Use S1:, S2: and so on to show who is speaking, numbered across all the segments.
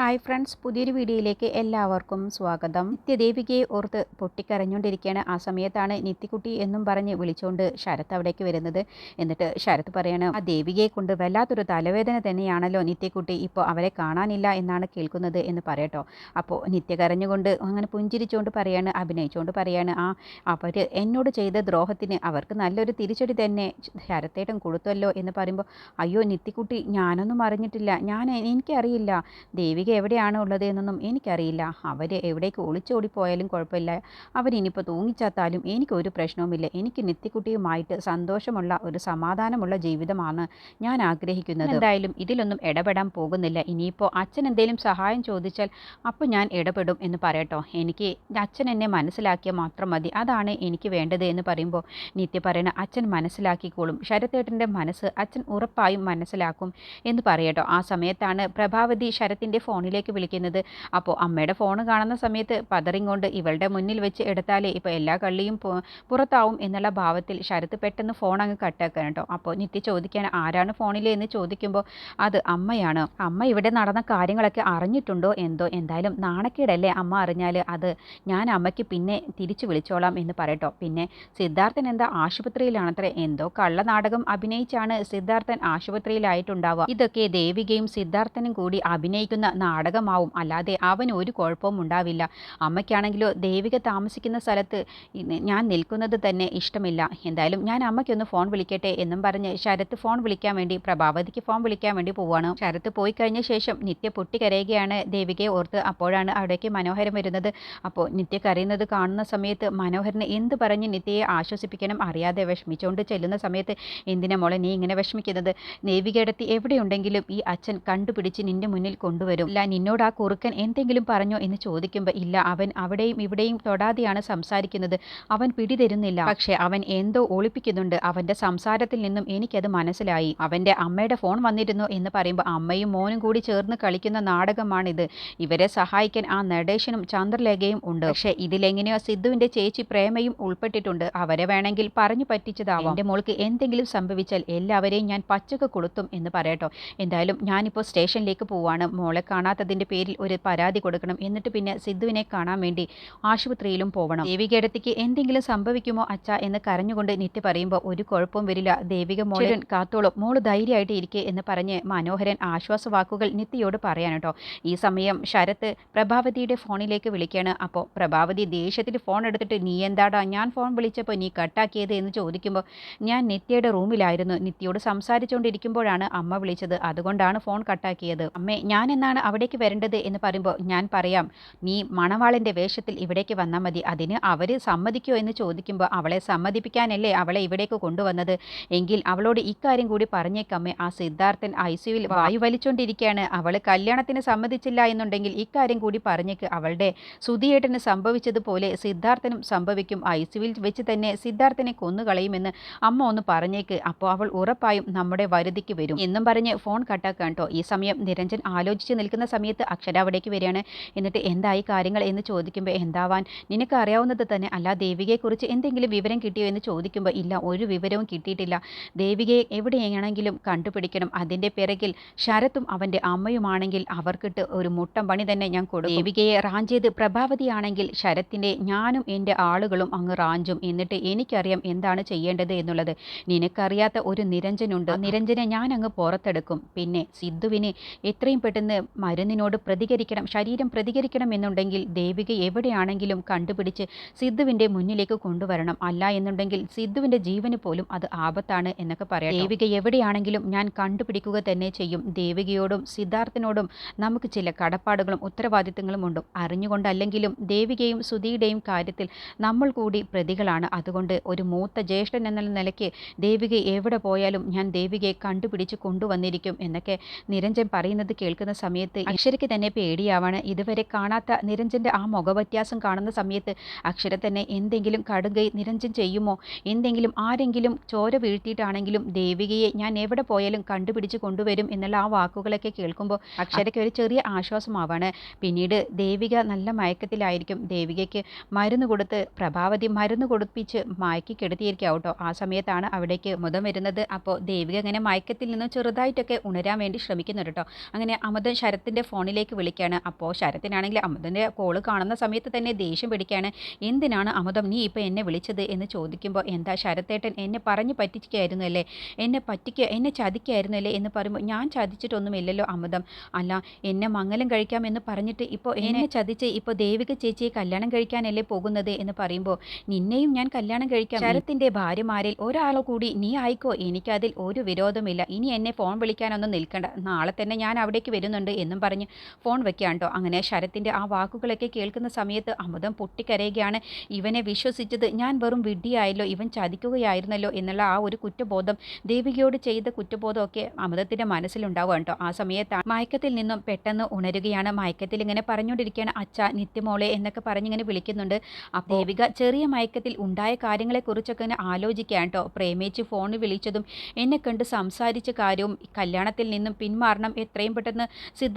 S1: Hi friends പുതിയൊരു വീഡിയോയിലേക്ക് എല്ലാവർക്കും സ്വാഗതം. നിത്യദേവികയെ ഓർത്ത് പൊട്ടിക്കരഞ്ഞുകൊണ്ടിരിക്കുകയാണ് ആ സമയത്താണ് നിത്യക്കുട്ടി എന്നും പറഞ്ഞ് വിളിച്ചുകൊണ്ട് ശരത്ത് അവിടേക്ക് വരുന്നത്. എന്നിട്ട് ശരത്ത് പറയാണ് ആ ദേവികയെ കൊണ്ട് വല്ലാത്തൊരു തലവേദന തന്നെയാണല്ലോ നിത്യക്കുട്ടി ഇപ്പോൾ അവരെ കാണാനില്ല എന്നാണ് കേൾക്കുന്നത് എന്ന് പറയട്ടോ. അപ്പോൾ നിത്യ കരഞ്ഞുകൊണ്ട് അങ്ങനെ പുഞ്ചിരിച്ചുകൊണ്ട് പറയാണ് അഭിനയിച്ചുകൊണ്ട് പറയാണ് ആ അവർ എന്നോട് ചെയ്ത ദ്രോഹത്തിന് അവർക്ക് നല്ലൊരു തിരിച്ചടി തന്നെ ശരത്തേട്ടൻ കൊടുത്തല്ലോ എന്ന് പറയുമ്പോൾ അയ്യോ നിത്യക്കുട്ടി ഞാനൊന്നും അറിഞ്ഞിട്ടില്ല ഞാൻ എനിക്കറിയില്ല ദേവിക എവിടെയാണ് ഉള്ളത് എന്നൊന്നും എനിക്കറിയില്ല. അവർ എവിടേക്ക് ഒളിച്ചോടിപ്പോയാലും കുഴപ്പമില്ല. അവരിനിപ്പോൾ തൂങ്ങിച്ചാത്താലും എനിക്കൊരു പ്രശ്നവുമില്ല. എനിക്ക് നിത്യക്കുട്ടിയുമായിട്ട് സന്തോഷമുള്ള ഒരു സമാധാനമുള്ള ജീവിതമാണ് ഞാൻ ആഗ്രഹിക്കുന്നത്. എന്തായാലും ഇതിലൊന്നും ഇടപെടാൻ പോകുന്നില്ല. ഇനിയിപ്പോൾ അച്ഛൻ എന്തെങ്കിലും സഹായം ചോദിച്ചാൽ അപ്പോൾ ഞാൻ ഇടപെടും എന്ന് പറയട്ടോ. എനിക്ക് അച്ഛൻ എന്നെ മനസ്സിലാക്കിയാൽ മാത്രം മതി. അതാണ് എനിക്ക് വേണ്ടത് എന്ന് പറയുമ്പോൾ നിത്യ പറയണ അച്ഛൻ മനസ്സിലാക്കിക്കോളും. ശരത്തേട്ടന്റെ മനസ്സ് അച്ഛൻ ഉറപ്പായും മനസ്സിലാക്കും എന്ന് പറയട്ടോ. ആ സമയത്താണ് പ്രഭാവതി ശരത്തിന്റെ ഫോണിലേക്ക് വിളിക്കുന്നത്. അപ്പോൾ അമ്മയുടെ ഫോൺ കാണുന്ന സമയത്ത് പതറിങ്ങോണ്ട് ഇവളുടെ മുന്നിൽ വെച്ച് എടുത്താലേ ഇപ്പോൾ എല്ലാ കള്ളിയും പുറത്താവും എന്നുള്ള ഭാവത്തിൽ ശരത്ത് പെട്ടെന്ന് ഫോൺ അങ്ങ് കട്ടാക്കാൻ കേട്ടോ. അപ്പോൾ നിത്യ ചോദിക്കാൻ ആരാണ് ഫോണിൽ എന്ന് ചോദിക്കുമ്പോൾ അത് അമ്മയാണ്. അമ്മ ഇവിടെ നടന്ന കാര്യങ്ങളൊക്കെ അറിഞ്ഞിട്ടുണ്ടോ? എന്തോ എന്തായാലും നാണക്കേടല്ലേ അമ്മ അറിഞ്ഞാൽ അത് ഞാൻ അമ്മയ്ക്ക് പിന്നെ തിരിച്ചു വിളിച്ചോളാം എന്ന് പറയട്ടോ. പിന്നെ സിദ്ധാർത്ഥൻ എന്താ ആശുപത്രിയിലാണത്രേ? എന്തോ കള്ള നാടകം അഭിനയിച്ചാണ് സിദ്ധാർത്ഥൻ ആശുപത്രിയിലായിട്ടുണ്ടാവുക. ഇതൊക്കെ ദേവികയും സിദ്ധാർത്ഥനും കൂടി അഭിനയിക്കുന്ന നാടകമാവും. അല്ലാതെ അവന് ഒരു കുഴപ്പവും ഉണ്ടാവില്ല. അമ്മയ്ക്കാണെങ്കിലോ ദേവിക താമസിക്കുന്ന സ്ഥലത്ത് ഞാൻ നിൽക്കുന്നത് തന്നെ ഇഷ്ടമില്ല. എന്തായാലും ഞാൻ അമ്മയ്ക്കൊന്ന് ഫോൺ വിളിക്കട്ടെ എന്നും പറഞ്ഞ് ശരത്ത് ഫോൺ വിളിക്കാൻ വേണ്ടി പ്രഭാവതിക്ക് ഫോൺ വിളിക്കാൻ വേണ്ടി പോവാണ് ശരത്ത് പോയി കഴിഞ്ഞ ശേഷം നിത്യ പൊട്ടിക്കരയുകയാണ് ദേവികയെ ഓർത്ത്. അപ്പോഴാണ് അവിടേക്ക് മനോഹരം വരുന്നത്. അപ്പോൾ നിത്യ കരയുന്നത് കാണുന്ന സമയത്ത് മനോഹരനെ എന്ത് പറഞ്ഞ് നിത്യയെ ആശ്വസിപ്പിക്കണം അറിയാതെ വിഷമിച്ചുകൊണ്ട് ചെല്ലുന്ന സമയത്ത് എന്തിനാ മോളെ നീ ഇങ്ങനെ വിഷമിക്കുന്നത്? ദേവികയിടത്തി എവിടെയുണ്ടെങ്കിലും ഈ അച്ഛൻ കണ്ടുപിടിച്ച് നിന്റെ മുന്നിൽ കൊണ്ടുവരും. ഇല്ല നിന്നോട് ആ കുറുക്കൻ എന്തെങ്കിലും പറഞ്ഞോ എന്ന് ചോദിക്കുമ്പോൾ ഇല്ല അവൻ അവിടെയും ഇവിടെയും തൊടാതെയാണ് സംസാരിക്കുന്നത്. അവൻ പിടിതരുന്നില്ല. പക്ഷേ അവൻ എന്തോ ഒളിപ്പിക്കുന്നുണ്ട്. അവന്റെ സംസാരത്തിൽ നിന്നും എനിക്കത് മനസ്സിലായി. അവന്റെ അമ്മയുടെ ഫോൺ വന്നിരുന്നു എന്ന് പറയുമ്പോൾ അമ്മയും മോനും കൂടി ചേർന്ന് കളിക്കുന്ന നാടകമാണിത്. ഇവരെ സഹായിക്കാൻ ആ നടേശനും ചന്ദ്രലേഖയും ഉണ്ട്. പക്ഷേ ഇതിലെങ്ങനെയോ സിദ്ധുവിന്റെ ചേച്ചി പ്രേമയും ഉൾപ്പെട്ടിട്ടുണ്ട്. അവരെ വേണമെങ്കിൽ പറഞ്ഞു പറ്റിച്ചതാവാം. എന്റെ മോൾക്ക് എന്തെങ്കിലും സംഭവിച്ചാൽ എല്ലാവരെയും ഞാൻ പച്ചക്ക് കൊളുത്തും എന്ന് പറയട്ടോ. എന്തായാലും ഞാനിപ്പോൾ സ്റ്റേഷനിലേക്ക് പോവാണ്. മോളെ കാണാത്തതിന്റെ പേരിൽ ഒരു പരാതി കൊടുക്കണം. എന്നിട്ട് പിന്നെ സിദ്ധുവിനെ കാണാൻ വേണ്ടി ആശുപത്രിയിലും പോകണം ദേവികേടത്തിക്ക് എന്തെങ്കിലും സംഭവിക്കുമോ അച്ഛ എന്ന് കരഞ്ഞുകൊണ്ട് നിത്യ പറയുമ്പോൾ ഒരു കുഴപ്പവും വരില്ല. ദേവിക മോളൻ കാത്തോളും. മോൾ ധൈര്യമായിട്ട് ഇരിക്കെ എന്ന് പറഞ്ഞ് മനോഹരൻ ആശ്വാസവാക്കുകൾ നിത്യയോട് പറയാൻ കേട്ടോ. ഈ സമയം ശരത്ത് പ്രഭാവതിയുടെ ഫോണിലേക്ക് വിളിക്കുകയാണ് അപ്പോൾ പ്രഭാവതി ദേഷ്യത്തിൽ ഫോൺ എടുത്തിട്ട് നീ എന്താടാ? ഞാൻ ഫോൺ വിളിച്ചപ്പോൾ നീ കട്ടാക്കിയത്? എന്ന് ചോദിക്കുമ്പോൾ ഞാൻ നിത്യയുടെ റൂമിലായിരുന്നു. നിത്യയോട് സംസാരിച്ചുകൊണ്ടിരിക്കുമ്പോഴാണ് അമ്മ വിളിച്ചത്. അതുകൊണ്ടാണ് ഫോൺ കട്ടാക്കിയത്. അമ്മേ ഞാൻ എന്നാണ് അവിടേക്ക് വരേണ്ടത് എന്ന് പറയുമ്പോൾ ഞാൻ പറയാം നീ മണവാളിന്റെ വേഷത്തിൽ ഇവിടേക്ക് വന്നാൽ മതി. അതിന് അവർ സമ്മതിക്കുമോ എന്ന് ചോദിക്കുമ്പോൾ അവളെ സമ്മതിപ്പിക്കാനല്ലേ അവളെ ഇവിടേക്ക് കൊണ്ടുവന്നത്? എങ്കിൽ അവളോട് ഇക്കാര്യം കൂടി പറഞ്ഞേക്കമ്മേ ആ സിദ്ധാർത്ഥൻ ഐ സിയുവിൽ വായു വലിച്ചുകൊണ്ടിരിക്കുകയാണ് അവൾ കല്യാണത്തിന് സമ്മതിച്ചില്ല എന്നുണ്ടെങ്കിൽ ഇക്കാര്യം കൂടി പറഞ്ഞേക്ക്. അവളുടെ സുധിയേട്ടന് സംഭവിച്ചതുപോലെ സിദ്ധാർത്ഥനും സംഭവിക്കും. ഐ സിയുവിൽ വെച്ച് തന്നെ സിദ്ധാർത്ഥനെ കൊന്നുകളയുമെന്ന് അമ്മ ഒന്ന് പറഞ്ഞേക്ക്. അപ്പോൾ അവൾ ഉറപ്പായും നമ്മുടെ വരുതിക്ക് വരും. എന്നും പറഞ്ഞ് ഫോൺ കട്ടാക്കാൻ കേട്ടോ ഈ സമയം നിരഞ്ജൻ ആലോചിച്ച് നിൽക്കുന്ന സമയത്ത് അക്ഷര അവിടേക്ക് വരികയാണ്. എന്നിട്ട് എന്തായി കാര്യങ്ങൾ എന്ന് ചോദിക്കുമ്പോൾ എന്താവാൻ? നിനക്ക് അറിയാവുന്നത് തന്നെ അല്ല ദേവികയെക്കുറിച്ച് എന്തെങ്കിലും വിവരം കിട്ടിയോ എന്ന് ചോദിക്കുമ്പോൾ ഇല്ല ഒരു വിവരവും കിട്ടിയിട്ടില്ല. ദേവികയെ എവിടെയാണെങ്കിലും കണ്ടുപിടിക്കണം. അതിന്റെ പിറകിൽ ശരത്തും അവന്റെ അമ്മയുമാണെങ്കിൽ അവർക്കിട്ട് ഒരു മുട്ടം പണി തന്നെ ഞാൻ കൊടുക്കും. ദേവികയെ റാഞ്ചേത് പ്രഭാവതിയാണെങ്കിൽ ശരത്തിന്റെ ഞാനും എന്റെ ആളുകളും അങ്ങ് റാഞ്ചും. എന്നിട്ട് എനിക്കറിയാം എന്താണ് ചെയ്യേണ്ടത് എന്നുള്ളത്. നിനക്കറിയാത്ത ഒരു നിരഞ്ജനുണ്ട്. നിരഞ്ജനെ ഞാൻ അങ്ങ് പുറത്തെടുക്കും. പിന്നെ സിദ്ധുവിന് എത്രയും പെട്ടെന്ന് മരുന്നിനോട് പ്രതികരിക്കണം ശരീരം പ്രതികരിക്കണം എന്നുണ്ടെങ്കിൽ ദേവിക എവിടെയാണെങ്കിലും കണ്ടുപിടിച്ച് സിദ്ധുവിന്റെ മുന്നിലേക്ക് കൊണ്ടുവരണം. അല്ല എന്നുണ്ടെങ്കിൽ സിദ്ധുവിന്റെ ജീവന് പോലും അത് ആപത്താണ് എന്നൊക്കെ പറയാം. ദേവിക എവിടെയാണെങ്കിലും ഞാൻ കണ്ടുപിടിക്കുക തന്നെ ചെയ്യും. ദേവികയോടും സിദ്ധാർത്ഥനോടും നമുക്ക് ചില കടപ്പാടുകളും ഉത്തരവാദിത്തങ്ങളും ഉണ്ട്. അറിഞ്ഞുകൊണ്ടല്ലെങ്കിലും ദേവികയും സുധിയുടെയും കാര്യത്തിൽ നമ്മൾ കൂടി പ്രതികളാണ്. അതുകൊണ്ട് ഒരു മൂത്ത ജ്യേഷ്ഠൻ എന്ന നിലയ്ക്ക് ദേവിക എവിടെ പോയാലും ഞാൻ ദേവികയെ കണ്ടുപിടിച്ച് കൊണ്ടുവന്നിരിക്കും എന്നൊക്കെ നിരഞ്ജൻ പറയുന്നത് കേൾക്കുന്ന സമയത്ത് അക്ഷരയ്ക്ക് തന്നെ പേടിയാവാണ്. ഇതുവരെ കാണാത്ത നിരഞ്ജന്റെ ആ മുഖവ്യത്യാസം കാണുന്ന സമയത്ത് അക്ഷര തന്നെ എന്തെങ്കിലും കടുകൈ നിരഞ്ജൻ ചെയ്യുമോ? എന്തെങ്കിലും ആരെങ്കിലും ചോര വീഴ്ത്തിയിട്ടാണെങ്കിലും ദേവികയെ ഞാൻ എവിടെ പോയാലും കണ്ടുപിടിച്ച് കൊണ്ടുവരും എന്നുള്ള ആ വാക്കുകളൊക്കെ കേൾക്കുമ്പോൾ അക്ഷരയ്ക്ക് ഒരു ചെറിയ ആശ്വാസമാവാണ്. പിന്നീട് ദേവിക നല്ല മയക്കത്തിലായിരിക്കും. ദേവികയ്ക്ക് മരുന്ന് കൊടുത്ത് പ്രഭാവതി മരുന്ന് കൊടുപ്പിച്ച് മയക്കി കെടുത്തിയിരിക്കുക കേട്ടോ ആ സമയത്താണ് അവിടേക്ക് മുതം വരുന്നത്. അപ്പോൾ ദേവിക അങ്ങനെ മയക്കത്തിൽ നിന്ന് ചെറുതായിട്ടൊക്കെ ഉണരാൻ വേണ്ടി ശ്രമിക്കുന്നുണ്ട് കേട്ടോ അങ്ങനെ അമൃതം ശരത്തിന് ശരത്തിന്റെ ഫോണിലേക്ക് വിളിക്കുകയാണ് അപ്പോൾ ശരത്തിനാണെങ്കിൽ അമൃതന്റെ കോൾ കാണുന്ന സമയത്ത് തന്നെ ദേഷ്യം പിടിക്കുകയാണ് എന്തിനാണ് അമൃതം നീ ഇപ്പോൾ എന്നെ വിളിച്ചത് എന്ന് ചോദിക്കുമ്പോൾ എന്താ ശരത്തേട്ടൻ എന്നെ പറഞ്ഞു പറ്റിക്കുകയായിരുന്നു അല്ലേ? എന്നെ പറ്റിക്കുക എന്നെ ചതിക്കായിരുന്നു അല്ലേ എന്ന് പറയുമ്പോൾ ഞാൻ ചതിച്ചിട്ടൊന്നുമില്ലല്ലോ അമൃതം. അല്ല എന്നെ മംഗലം കഴിക്കാമെന്ന് പറഞ്ഞിട്ട് ഇപ്പോൾ എന്നെ ചതിച്ച് ഇപ്പോൾ ദേവിക ചേച്ചിയെ കല്യാണം കഴിക്കാനല്ലേ പോകുന്നത് എന്ന് പറയുമ്പോൾ നിന്നെയും ഞാൻ കല്യാണം കഴിക്കാം. ശരത്തിന്റെ ഭാര്യമാരിൽ ഒരാളോ കൂടി നീ ആയിക്കോ. എനിക്കതിൽ ഒരു വിരോധമില്ല. ഇനി എന്നെ ഫോൺ വിളിക്കാനൊന്നും നിൽക്കണ്ട. നാളെ തന്നെ ഞാൻ അവിടേക്ക് വരുന്നുണ്ട് എന്നും പറഞ്ഞ് ഫോൺ വെക്കാണ്ടോ അങ്ങനെ ശരത്തിന്റെ ആ വാക്കുകളൊക്കെ കേൾക്കുന്ന സമയത്ത് അമൃതം പൊട്ടിക്കരയുകയാണ്. ഇവനെ വിശ്വസിച്ചത് ഞാൻ വെറും വിഡ്ഢിയായല്ലോ ഇവൻ ചതിക്കുകയായിരുന്നല്ലോ എന്നുള്ള ആ ഒരു കുറ്റബോധം ദേവികയോട് ചെയ്ത കുറ്റബോധമൊക്കെ അമൃതത്തിന്റെ മനസ്സിലുണ്ടാവുക കേട്ടോ ആ സമയത്ത് മയക്കത്തിൽ നിന്നും പെട്ടെന്ന് ഉണരുകയാണ്. മയക്കത്തിൽ ഇങ്ങനെ പറഞ്ഞുകൊണ്ടിരിക്കുകയാണ് അച്ഛ നിത്യമോളെ എന്നൊക്കെ പറഞ്ഞിങ്ങനെ വിളിക്കുന്നുണ്ട്. അപ്പോൾ ദേവിക ചെറിയ മയക്കത്തിൽ ഉണ്ടായ കാര്യങ്ങളെക്കുറിച്ചൊക്കെ ഇങ്ങനെ ആലോചിക്കുകയാണ് കേട്ടോ പ്രേമിച്ച് ഫോണിൽ വിളിച്ചതും എന്നെ കണ്ട് സംസാരിച്ച കാര്യവും കല്യാണത്തിൽ നിന്നും പിന്മാറണം എത്രയും പെട്ടെന്ന്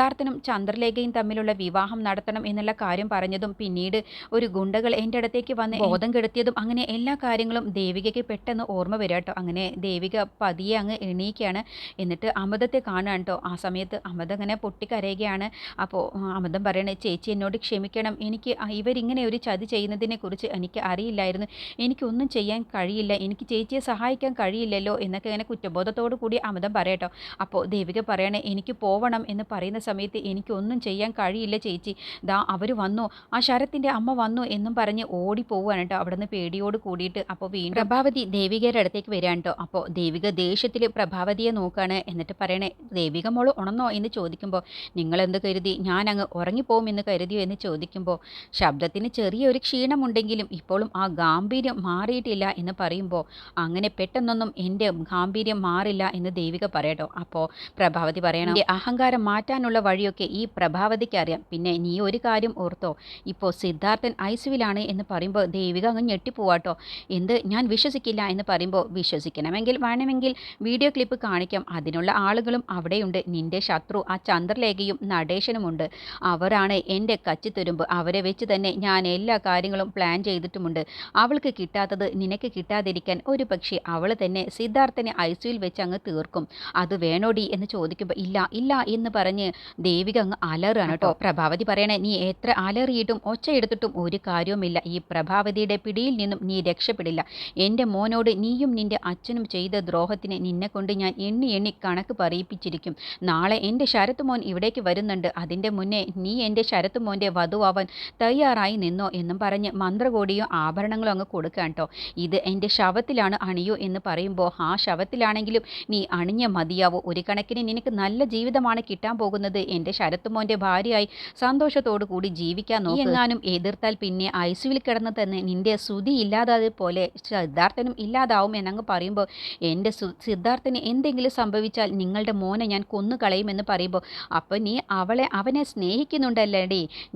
S1: സിദ്ധാർത്ഥനും ചന്ദ്രലേഖയും തമ്മിലുള്ള വിവാഹം നടത്തണം എന്നുള്ള കാര്യം പറഞ്ഞതും പിന്നീട് ഒരു ഗുണ്ടകൾ എന്റെ അടുത്തേക്ക് വന്ന് ബോധം കെടുത്തിയതും അങ്ങനെ എല്ലാ കാര്യങ്ങളും ദേവികയ്ക്ക് പെട്ടെന്ന് ഓർമ്മ വരിക കേട്ടോ അങ്ങനെ ദേവിക പതിയെ അങ്ങ് എണീക്കുകയാണ് എന്നിട്ട് അമൃതത്തെ കാണുക കേട്ടോ ആ സമയത്ത് അമൃത അങ്ങനെ പൊട്ടിക്കരയുകയാണ്. അപ്പോൾ അമൃതം പറയണേ ചേച്ചി എന്നോട് ക്ഷമിക്കണം. എനിക്ക് ഇവരിങ്ങനെ ഒരു ചതി ചെയ്യുന്നതിനെ കുറിച്ച് എനിക്ക് അറിയില്ലായിരുന്നു. എനിക്കൊന്നും ചെയ്യാൻ കഴിയില്ല. എനിക്ക് ചേച്ചിയെ സഹായിക്കാൻ കഴിയില്ലല്ലോ എന്നൊക്കെ ഇങ്ങനെ കുറ്റബോധത്തോടു കൂടി അമൃതം പറയട്ടോ. അപ്പോൾ ദേവിക പറയണേ എനിക്ക് പോവണം എന്ന് പറയുന്ന സമയത്ത് എനിക്കൊന്നും ചെയ്യാൻ കഴിയില്ല ചേച്ചി. ദാ അവർ വന്നു. ആ ശരത്തിന്റെ അമ്മ വന്നു എന്നും പറഞ്ഞ് ഓടി പോവുകയാണ് കേട്ടോ അവിടെ നിന്ന് പേടിയോട് കൂടിയിട്ട് അപ്പോൾ വീണ്ടും പ്രഭാവതി ദേവികയുടെ അടുത്തേക്ക് വരാൻ കേട്ടോ അപ്പോൾ ദേവിക ദേഷ്യത്തിൽ പ്രഭാവതിയെ നോക്കുകയാണ് എന്നിട്ട് പറയണേ ദേവിക മോൾ ഉണന്നോ? എന്ന് ചോദിക്കുമ്പോൾ നിങ്ങളെന്ത് കരുതി? ഞാൻ അങ്ങ് ഉറങ്ങിപ്പോകുമെന്ന് കരുതിയോ? എന്ന് ചോദിക്കുമ്പോൾ ശബ്ദത്തിന് ചെറിയൊരു ക്ഷീണമുണ്ടെങ്കിലും ഇപ്പോഴും ആ ഗാംഭീര്യം മാറിയിട്ടില്ല എന്ന് പറയുമ്പോൾ അങ്ങനെ പെട്ടെന്നൊന്നും എന്റെ ഗാംഭീര്യം മാറില്ല എന്ന് ദേവിക പറയട്ടോ. അപ്പോൾ പ്രഭാവതി പറയണം "എന്റെ അഹങ്കാരം മാറ്റാനുള്ള വഴിയൊക്കെ ഈ പ്രഭാവതിക്ക് അറിയാം. പിന്നെ നീ ഒരു കാര്യം ഓർത്തോ ഇപ്പോൾ സിദ്ധാർത്ഥൻ ഐസുവിലാണ് എന്ന് പറയുമ്പോൾ ദേവിക അങ്ങ് ഞെട്ടിപ്പോവാട്ടോ. എന്ത്? ഞാൻ വിശ്വസിക്കില്ല എന്ന് പറയുമ്പോൾ വിശ്വസിക്കണമെങ്കിൽ വേണമെങ്കിൽ വീഡിയോ ക്ലിപ്പ് കാണിക്കാം. അതിനുള്ള ആളുകളും അവിടെയുണ്ട്. നിന്റെ ശത്രു ആ ചന്ദ്രലേഖയും നടേശനുമുണ്ട്. അവരാണ് എന്റെ കച്ചിത്തുരുമ്പ്. അവരെ വെച്ച് തന്നെ ഞാൻ എല്ലാ കാര്യങ്ങളും പ്ലാൻ ചെയ്തിട്ടുമുണ്ട്. അവൾക്ക് കിട്ടാത്തത് നിനക്ക് കിട്ടാതിരിക്കാൻ ഒരു പക്ഷേ അവൾ തന്നെ സിദ്ധാർത്ഥനെ ഐസുവിൽ വെച്ച് അങ്ങ് തീർക്കും. അത് വേണോടി എന്ന് ചോദിക്കുമ്പോൾ ഇല്ല ഇല്ല എന്ന് പറഞ്ഞ് ദേവിക അങ്ങ് അലറാണ് കേട്ടോ. പ്രഭാവതി പറയണേ നീ എത്ര അലറിയിട്ടും ഒച്ച എടുത്തിട്ടും ഒരു കാര്യവുമില്ല. ഈ പ്രഭാവതിയുടെ പിടിയിൽ നിന്നും നീ രക്ഷപ്പെടില്ല. എന്റെ മോനോട് നീയും നിന്റെ അച്ഛനും ചെയ്ത ദ്രോഹത്തിന് നിന്നെ കൊണ്ട് ഞാൻ എണ്ണി എണ്ണി കണക്ക് പറയിപ്പിച്ചിരിക്കും. നാളെ എന്റെ ശരത്ത് മോൻ ഇവിടേക്ക് വരുന്നുണ്ട്. അതിന്റെ മുന്നേ നീ എന്റെ ശരത്ത് മോന്റെ വധുവാവാൻ തയ്യാറായി നിന്നോ എന്നും പറഞ്ഞ് മന്ത്രകോടിയും ആഭരണങ്ങളും അങ്ങ് കൊടുക്കാൻ കേട്ടോ. ഇത് എന്റെ ശവത്തിലാണ് അണിയൂ എന്ന് പറയുമ്പോൾ ആ ശവത്തിലാണെങ്കിലും നീ അണിഞ്ഞ മതിയാവോ. ഒരു കണക്കിന് നിനക്ക് നല്ല ജീവിതമാണ് കിട്ടാൻ പോകുന്നത്. എന്റെ ശരത്ത് മോന്റെ ഭാര്യയായി സന്തോഷത്തോടു കൂടി ജീവിക്കാൻ നോക്കി. എങ്ങാനും എതിർത്താൽ പിന്നെ ഐസുവിൽ കിടന്ന് തന്നെ നിന്റെ ശ്രുതി ഇല്ലാതാതെ പോലെ സിദ്ധാർത്ഥനും ഇല്ലാതാവും എന്നങ്ങ് പറയുമ്പോൾ എന്റെ സിദ്ധാർത്ഥന് എന്തെങ്കിലും സംഭവിച്ചാൽ നിങ്ങളുടെ മോനെ ഞാൻ കൊന്നു കളയുമെന്ന് പറയുമ്പോൾ അപ്പോൾ നീ അവളെ അവനെ സ്നേഹിക്കുന്നുണ്ടല്ലേ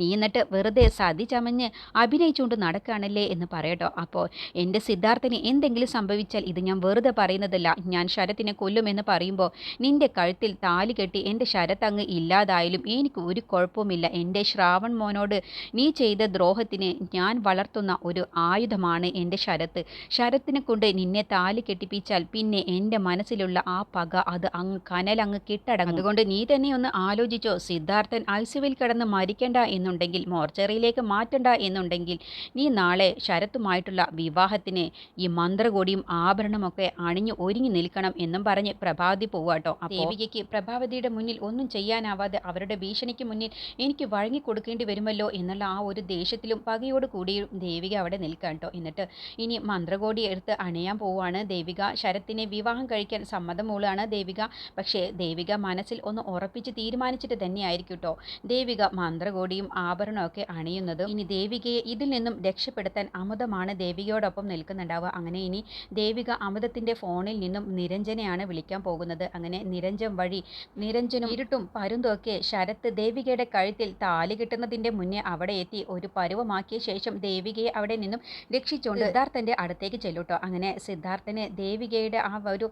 S1: നീ എന്നിട്ട് വെറുതെ സതി ചമഞ്ഞ് അഭിനയിച്ചുകൊണ്ട് നടക്കുകയാണല്ലേ എന്ന് പറയട്ടോ. അപ്പോൾ എന്റെ സിദ്ധാർത്ഥന് എന്തെങ്കിലും സംഭവിച്ചാൽ ഇത് ഞാൻ വെറുതെ പറയുന്നതല്ല. ഞാൻ ശരത്തിനെ കൊല്ലുമെന്ന് പറയുമ്പോൾ നിന്റെ കഴുത്തിൽ താലി കെട്ടി എന്റെ ശരത്ത് അങ്ങ് ഇല്ലാതായാലും എനിക്ക് ഒരു കുഴപ്പവുമില്ല. എന്റെ ശ്രാവൺ മോനോട് നീ ചെയ്ത ദ്രോഹത്തിന് ഞാൻ വളർത്തുന്ന ഒരു ആയുധമാണ് എന്റെ ശരത്ത്. ശരത്തിനെ കൊണ്ട് നിന്നെ താലി കെട്ടിപ്പിച്ചാൽ പിന്നെ എന്റെ മനസ്സിലുള്ള ആ പക അത് അങ്ങ് കനലങ്ങ് കിട്ടടങ്ങും. അതുകൊണ്ട് നീ തന്നെ ഒന്ന് ആലോചിച്ചോ. സിദ്ധാർത്ഥൻ ഐസുവിൽ കിടന്ന് മരിക്കണ്ട എന്നുണ്ടെങ്കിൽ മോർച്ചറിയിലേക്ക് മാറ്റണ്ട എന്നുണ്ടെങ്കിൽ നീ നാളെ ശരത്തുമായിട്ടുള്ള വിവാഹത്തിന് ഈ മന്ത്രകോടിയും ആഭരണമൊക്കെ അണിഞ്ഞു ഒരുങ്ങി നിൽക്കണം എന്നും പറഞ്ഞ് പ്രഭാതി പോവാട്ടോ. ദേവികയ്ക്ക് പ്രഭാവതിയുടെ മുന്നിൽ ഒന്നും ചെയ്യാനാവാതെ അവരുടെ ഭീഷണിക്ക് മുന്നിൽ എനിക്ക് വഴങ്ങിക്കൊടുക്കേണ്ടി വരുമല്ലോ എന്നുള്ള ആ ഒരു ദേഷ്യത്തിലും പകയോട് കൂടിയും ദേവിക അവിടെ നിൽക്കാം കേട്ടോ. എന്നിട്ട് ഇനി മന്ത്രകോടി എടുത്ത് അണിയാൻ പോവുകയാണ്. ദേവിക ശരത്തിനെ വിവാഹം കഴിക്കാൻ സമ്മതം മൂളാണ് ദേവിക. പക്ഷേ ദേവിക മനസ്സിൽ ഒന്ന് ഉറപ്പിച്ച് തീരുമാനിച്ചിട്ട് തന്നെയായിരിക്കും കേട്ടോ. ദേവിക മന്ത്രകോടിയും ആഭരണമൊക്കെ അണിയുന്നത്. ഇനി ദേവികയെ ഇതിൽ നിന്നും രക്ഷപ്പെടുത്താൻ അമുതമാണ് ദേവികയോടൊപ്പം നിൽക്കുന്നുണ്ടാവുക. അങ്ങനെ ഇനി ദേവിക അമുതത്തിന്റെ ഫോണിൽ നിന്നും നിരഞ്ജനെയാണ് വിളിക്കാൻ പോകുന്നത്. അങ്ങനെ നിരഞ്ജൻ വഴി നിരഞ്ജനും ഇരുട്ടും പരുന്തും ഒക്കെ ശരത്ത് ദേവികയുടെ കഴുത്തിൽ താലി കിട്ടുന്നതിന്റെ മുന്നേ അവിടെ എത്തി ഒരു പരുവമാക്കിയ ശേഷം ദേവികയെ അവിടെ നിന്നും രക്ഷിച്ചുകൊണ്ട് സിദ്ധാർത്ഥന്റെ അടുത്തേക്ക് ചെല്ലൂട്ടോ അങ്ങനെ സിദ്ധാർത്ഥന് ദേവികയുടെ ആ ഒരു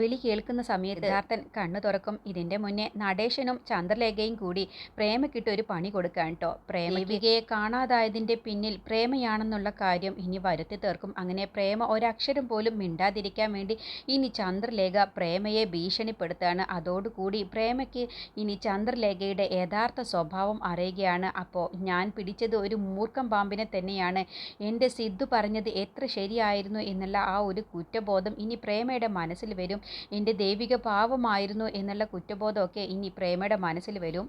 S1: വിളി കേൾക്കുന്ന സമയത്ത് സിദ്ധാർത്ഥൻ കണ്ണു തുറക്കും. ഇതിന്റെ മുന്നേ നടേശനും ചന്ദ്രലേഖയും കൂടി പ്രേമക്കിട്ട് ഒരു പണി കൊടുക്കാൻ കേട്ടോ പ്രേമ ദേവികയെ കാണാതായതിന്റെ പിന്നിൽ പ്രേമയാണെന്നുള്ള കാര്യം ഇനി വരുത്തി തീർക്കും. അങ്ങനെ പ്രേമ ഒരക്ഷരം പോലും മിണ്ടാതിരിക്കാൻ വേണ്ടി ഇനി ചന്ദ്രലേഖ പ്രേമയെ ഭീഷണിപ്പെടുത്താണ്. അതോടുകൂടി പ്രേമയ്ക്ക് ഇനി ചന്ദ്രലേഖയുടെ യഥാർത്ഥ സ്വഭാവം അറിയുകയാണ്. അപ്പോൾ ഞാൻ പിടിച്ചത് ഒരു മൂർഖം പാമ്പിനെ തന്നെയാണ്. എന്റെ സിദ്ധു പറഞ്ഞത് എത്ര ശരിയായിരുന്നു എന്നുള്ള ആ ഒരു കുറ്റബോധം ഇനി പ്രേമയുടെ മനസ്സിൽ വരും. എന്റെ ദൈവിക പാവമായിരുന്നു എന്നുള്ള കുറ്റബോധമൊക്കെ ഇനി പ്രേമയുടെ മനസ്സിൽ വരും.